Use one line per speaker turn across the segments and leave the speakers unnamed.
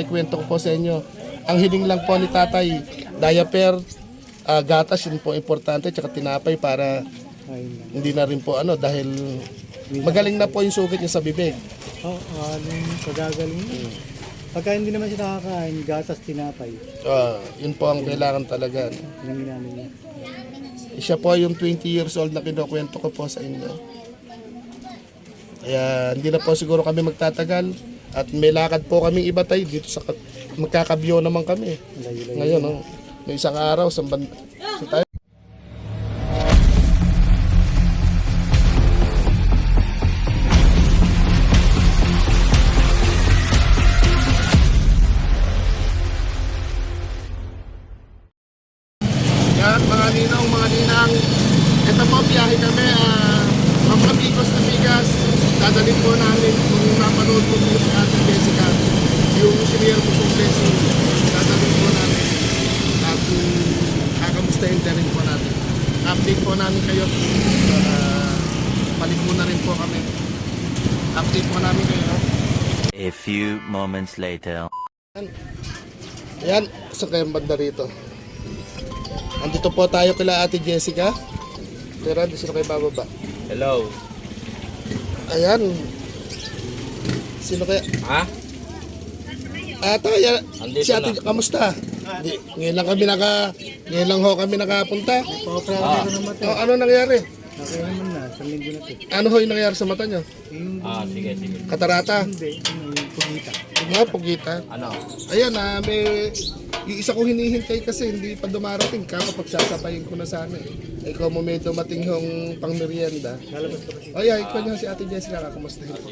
Ikwento ko po sa inyo. Ang hiling lang po ni tatay, diaper, ah, gatas, yun po importante, tsaka tinapay para hindi na rin po ano, dahil magaling na po yung sugat niya sa bibig.
Oh, anong kagagaling mo? Pagka hindi naman siya nakakain, gatas tinapay.
Ah, yun po ang kailangan talaga. no.
Yun ang ginamit niya.
Siya po yung 20 years old na kinukwento ko po sa inyo. Kaya hindi na po siguro kami magtatagal. At may lakad po kami iba tayo dito sa ka- magkakabyo naman kami. Ngayon, oh, may isang araw sa band- sa tayo. Yan, mga ninong, mga ninang. Ito po, biyahe kami. Uh, mga amigos, amigas. Dadalhin po namin kung napanood po po si Ate Jessica. Yung senior po po blessing. Dadalhin po namin. At um, kakamustahin na rin po natin. Update po namin kayo. Uh, palit muna rin po kami. Update po namin kayo.
A few moments later.
Ayan, sa kayong banda rito. Andito po tayo kila Ate Jessica. Pero hindi sino kayo bababa.
Hello.
Ayan. Sino kaya?
Ha?
Ata, ya,
Andito
si Ate,
na.
kamusta? Di, ngayon lang kami naka, ngayon lang ho kami nakapunta.
Pa-opera ko ng mata.
O, ano nangyari?
Okay naman na, sa linggo na to.
Ano ho yung nangyari sa mata nyo?
Yung
Ah, sige, sige.
Katarata?
hindi, ano, yung pugita.
Nga, pugita.
Ano?
Ayan, ah, may, yung isa ko hinihintay kasi hindi pa dumarating. Kako pagsasabayin ko na sana eh. Ikaw mo may dumating yung pang merienda. O yeah, ikaw niya si Ate Jessica, kakumustahin po.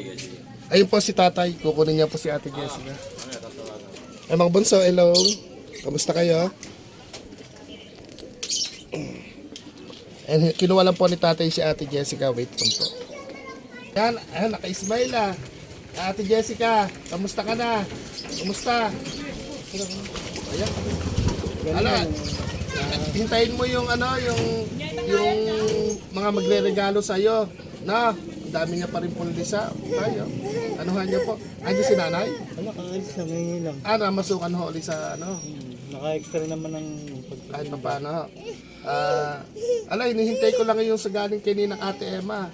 Ayun po si tatay, kukunin niya po si Ate Jessica. Ay mga bunso, hello. Kamusta kayo? And kinuha lang po ni tatay si Ate Jessica, wait lang po. Yan, ayan, naka-smile ah. Ate Jessica, kamusta ka na? Kamusta? Ayan. Ano, hintayin mo yung ano, yung yung mga magre-regalo sa iyo. Na, dami niya pa rin pulisa. Tayo. Anuhan niyo po. Ay, si nanay.
Ano, kakaalis na, may lang.
Ah, namasukan ho ulit sa ano.
Hmm, Naka-extra naman ng pag...
Kahit pa paano. Ah, ala, hinihintay ko lang yung sa galing kay Ninang Ate Emma.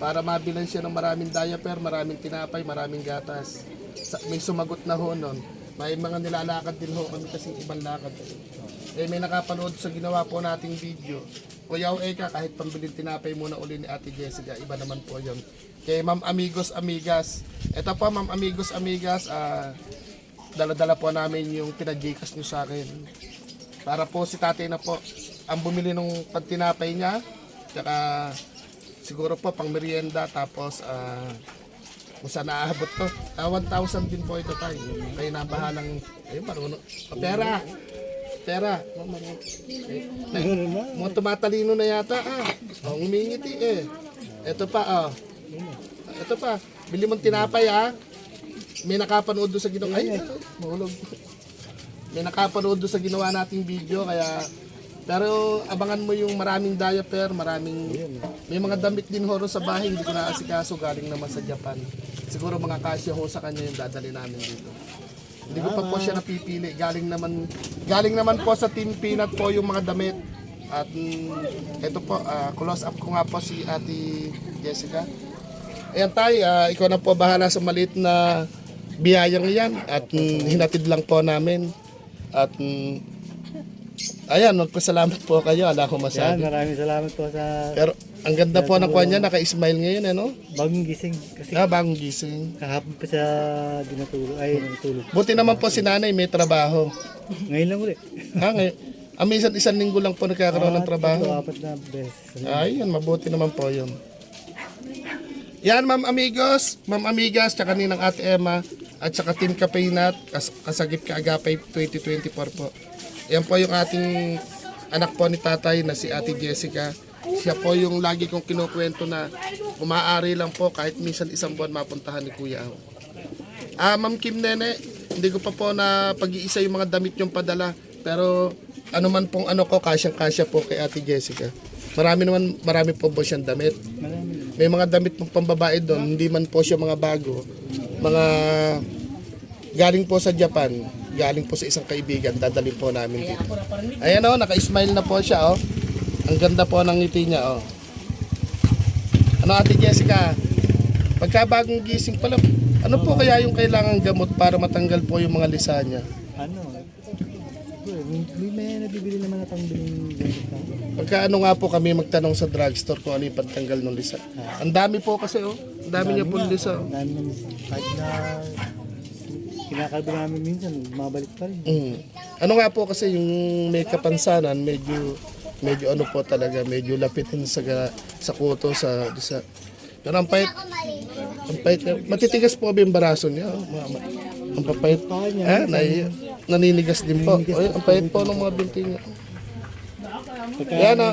Para mabilan siya ng maraming diaper, maraming tinapay, maraming gatas. Sa, may sumagot na ho nun. May mga nilalakad din ho kami kasing ibang lakad. Eh, may nakapanood sa ginawa po nating video. Kuya Eka, kahit pambilin tinapay muna uli ni Ate Jessica, iba naman po yon. Kay Ma'am Amigos Amigas. Ito po Ma'am Amigos Amigas, ah, dala-dala po namin yung pinag-gcash nyo sa akin. Para po si tatay na po ang bumili ng pagtinapay niya. Tsaka siguro po pang merienda tapos ah kung saan naaabot to. Ah, 1,000 din po ito tayo. Kayo na bahalang, ayun marunong. Ah, pera. Pera. Oh,
Ano na?
mga tumatalino na yata ah. Oh, umingiti eh. Ito pa oh. Ito pa. Bili mong tinapay ah. May nakapanood doon sa ginawa. Ay, mahulog. May nakapanood doon sa ginawa nating video kaya pero abangan mo yung maraming diaper, maraming may mga damit din horo sa bahay, hindi ko na asikaso galing naman sa Japan. Siguro mga kasya ho sa kanya yung dadali namin dito. Hindi ko pa po siya napipili. Galing naman galing naman po sa Team Peanut po yung mga damit. At mm, ito po, ah, close up ko nga po si Ate Jessica. Ayan tayo, ah, ikaw na po bahala sa maliit na biyayang yan. At mm, hinatid lang po namin. At mm, ayan, magpasalamat po kayo. Ala ko
Yan,
masabi.
maraming salamat po sa
Pero ang ganda po ng kanya, naka-smile ngayon, ano?
bagong gising. Kasi
Ah, bagong gising.
kahapon pa siya dinatulog. Ay, natulog.
Buti naman po si nanay may trabaho.
Ngayon lang ulit.
Ha, ngayon. Ah, minsan isang linggo lang po nagkakaroon ng
At
trabaho.
ito, apat na beses.
Ayun, mabuti naman po yun. Yan, ma'am amigos, ma'am amigas, tsaka ninang ate Emma, at tsaka Team Kapinat, kas kasagip ka Agapay 2024 po. Yan po yung ating anak po ni tatay na si ate Jessica. Siya po yung lagi kong kinukwento na umaari lang po kahit minsan isang buwan mapuntahan ni Kuya. Ah, Ma'am Kim Nene, hindi ko pa po na pag-iisa yung mga damit yung padala. Pero ano man pong ano ko, kasyang-kasya po kay Ate Jessica. Marami naman, marami po po siyang damit. May mga damit pong pambabae doon, hindi man po siya mga bago. Mga galing po sa Japan, galing po sa isang kaibigan, dadalhin po namin dito. Ayan o, naka-smile na po siya oh. Ang ganda po ng ngiti niya oh. Ano ate Jessica? Pagka bagong gising pala, ano po kaya yung kailangan gamot para matanggal po yung mga lisa niya?
Ano? May, may, nabibili naman na pangbiling.
Pagka ano nga po kami magtanong sa drugstore kung ano yung pantanggal ng lisa. Ang dami po kasi oh. Ang dami niya po lisa oh.
Kahit na kinakalbo namin minsan, mabalik pa rin.
Mm. Ano nga po kasi yung may kapansanan, medyo medyo ano po talaga, medyo lapitin sa sa kuto sa sa pero ang pait, ang pait, matitigas po ba yung baraso niya? Oh, mama. Ang papait.
Niya,
Eh, nai, naninigas din po. Oy, ang pait po ng mga binti niya.
Pagka,
Yan na.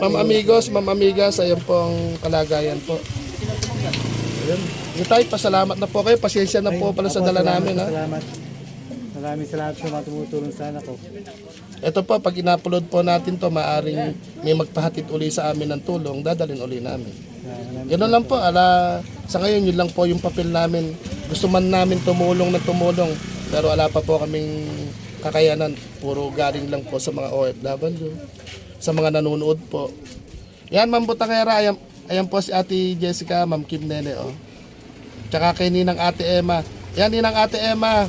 Ma'am amigos, ma'am amigas, ayan po ang kalagayan po. Ayan. Tayo, pasalamat na po kayo. Pasensya na po pala sa dala
salamat,
namin ha.
Salamat. Maraming salamat sa mga tumutulong sa anak ko.
Ito po, pag ina-upload po natin to, maaring may magpahatid uli sa amin ng tulong, dadalhin uli namin. Ganun lang po, ala, sa ngayon yun lang po yung papel namin. Gusto man namin tumulong na tumulong, pero ala pa po kaming kakayanan. Puro galing lang po sa mga OFW, sa mga nanonood po. Yan, Ma'am Butangera, ayan, ayan po si Ate Jessica, Ma'am Kim Nene, oh. Tsaka kay Ninang Ate Emma. Yan, Ninang Ate Emma.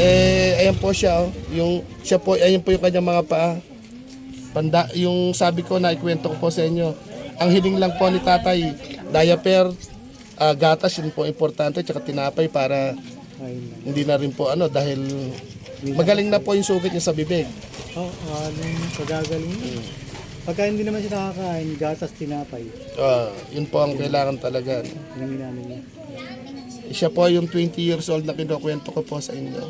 Eh, ayan po siya, oh. Yung, siya po, ayan po yung kanyang mga paa. Panda, yung sabi ko na ikwento ko po sa inyo. Ang hiling lang po ni tatay, diaper, ah, gatas, yun po importante, tsaka tinapay para hindi na rin po ano, dahil magaling na po yung sugat niya sa bibig.
Oh, anong pagagaling niya? Pagka hindi naman siya nakakain, gatas tinapay.
Ah, yun po ang kailangan talaga.
Hinamin namin niya.
Siya po yung 20 years old na kinukwento ko po sa inyo.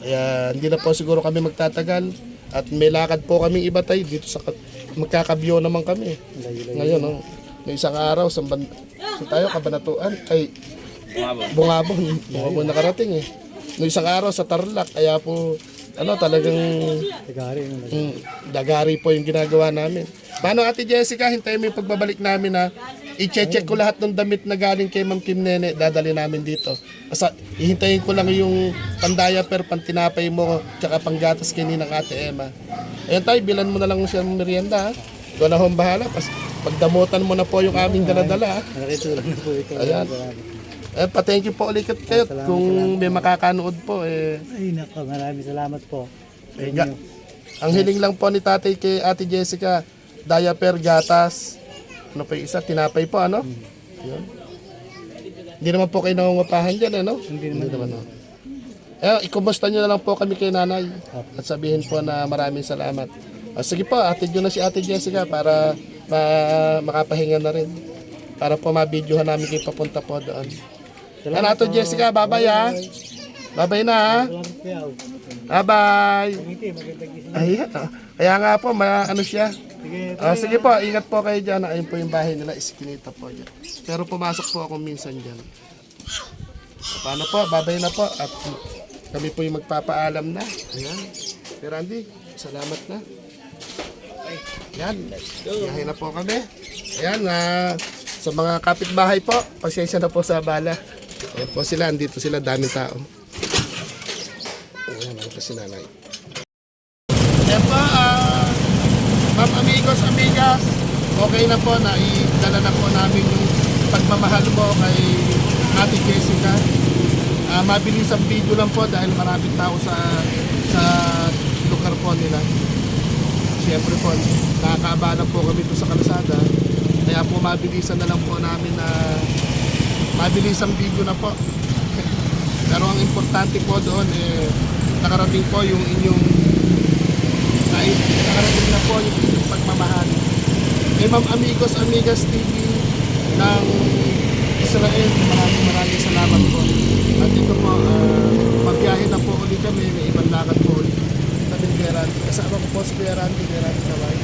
Kaya hindi na po siguro kami magtatagal at may lakad po kaming iba tayo dito sa magkakabyo naman kami.
Layo-layo.
Ngayon, no, no isang araw sa ban sa tayo kabanatuan ay bungabon. Bungabon nakarating eh. No isang araw sa Tarlac kaya po ano talagang
layo.
Mm, dagari po yung ginagawa namin. Paano Ate Jessica, hintayin mo yung pagbabalik namin ha. I-check ko lahat ng damit na galing kay Ma'am Kim Nene, dadali namin dito. Asa, ihintayin ko lang yung pandaya per pantinapay mo, tsaka panggatas kay Ninang Ate Emma. Ayun tayo, bilan mo na lang siya ng merienda ha. Ikaw na hong bahala. Pas, pagdamutan mo na po yung aming daladala ha.
Malaki tulong na po ito.
Ayan.
Salamat.
Eh, pa-thank you po ulit kayo. Kung may makakanood po, eh,
Ay, nako, maraming salamat po. Sa
Ga-
inyo.
Ang hiling lang po ni tatay kay ate Jessica, diaper, gatas, ano pa yung isa, tinapay po, ano? Yun. Hindi naman po kayo nangungupahan dyan, ano?
Hindi naman.
no? Eh, ikumusta nyo na lang po kami kay nanay at sabihin po na maraming salamat. Ah, sige po, atid nyo na si ate Jessica para ma- makapahinga na rin. Para po mabidyohan namin kayo papunta po doon. Ano ato Jessica, bye-bye ha. Bye-bye na ha.
Salamat kayo.
Bye-bye. Ayan. ah. Kaya nga po, ma ano siya. Ah, sige po, ingat po kayo dyan. Ayun po yung bahay nila, iskinita po dyan. Pero pumasok po ako minsan dyan. Paano po, babay na po. At kami po yung magpapaalam na. Ayan. Pero Andy, salamat na. Ayan, biyahe na po kami. Ayan, ah, sa mga kapitbahay po, pasensya na po sa bala. Ayan po sila, andito sila, daming tao. Ayan, ano pa si nanay. Ayan po, ah, ma'am amigos, amigas, okay na po na idala na po namin yung pagmamahal mo kay Ate Jessica. Ah, mabilis ang video lang po dahil maraming tao sa sa lugar po nila. Siyempre po, nakakaabala po kami doon sa kalsada. Kaya po mabilisan na lang po namin na mabilis ang video na po. Pero ang importante po doon eh nakarating po yung inyong ay nakarating na po yung inyong pagmamahal. Kay Ma'am Amigos Amigas TV ng Israel, maraming maraming salamat po. At ito po, uh, magbiyahe na po ulit kami, may ibang lakad po ulit. Sabi ni Kuya Randy, kasama ko po si Kuya Randy, Kuya Randy Kawai.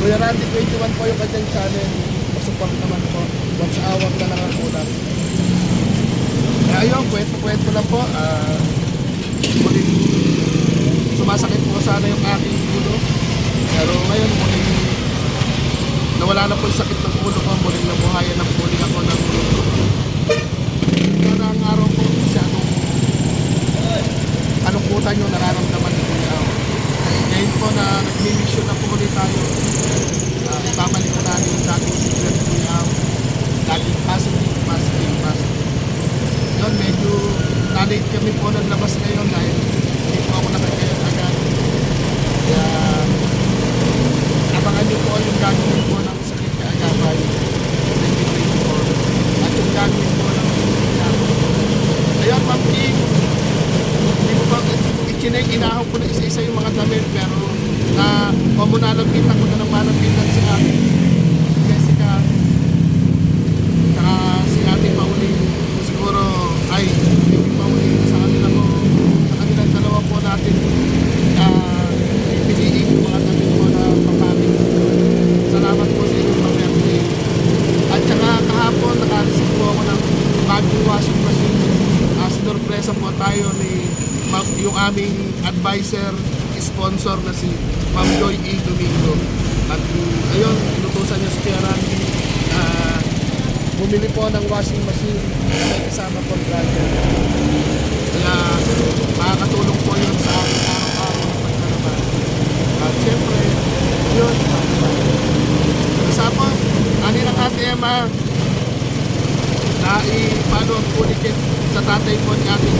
Kuya Randy 21 po yung kanyang channel. Pasupport naman po once hour na lang ang ulam. Eh, ayun, kwento-kwento lang po. Ah, uh, muling sumasakit po sana yung aking ulo. Pero ngayon, muling nawala na po yung sakit ng ulo ko. Muling nabuhayan ng muling ako ng ulo ko. Parang araw po siya anong, anong kuta nyo nararamdaman ko niya. Ngayon po na nag-mission na po ulit tayo. Ikinay, inahon ko na isa-isa yung mga damit pero na pamunalapitan ko na ng malapitan si Ate. Jessica. Saka si Ate Pauli. Siguro ay yung Pauli sa kanila ko sa kanilang dalawa po natin uh, pipiliin yung mga damit po na pamamit salamat po sa inyong pamerte at saka kahapon naka-receive po ako ng bagong washing machine uh, sinurpresa po tayo ni Ma- yung aming advisor sponsor na si Ma'am Joy E. Domingo. At ayun inutusan niya si Randy uh, bumili po ng washing machine na may kasama po driver kaya makakatulong po yun sa aking araw-araw na pagkaraman at syempre yun kasama ani ng ate Emma na i-follow ang pulikit sa tatay po ni Ate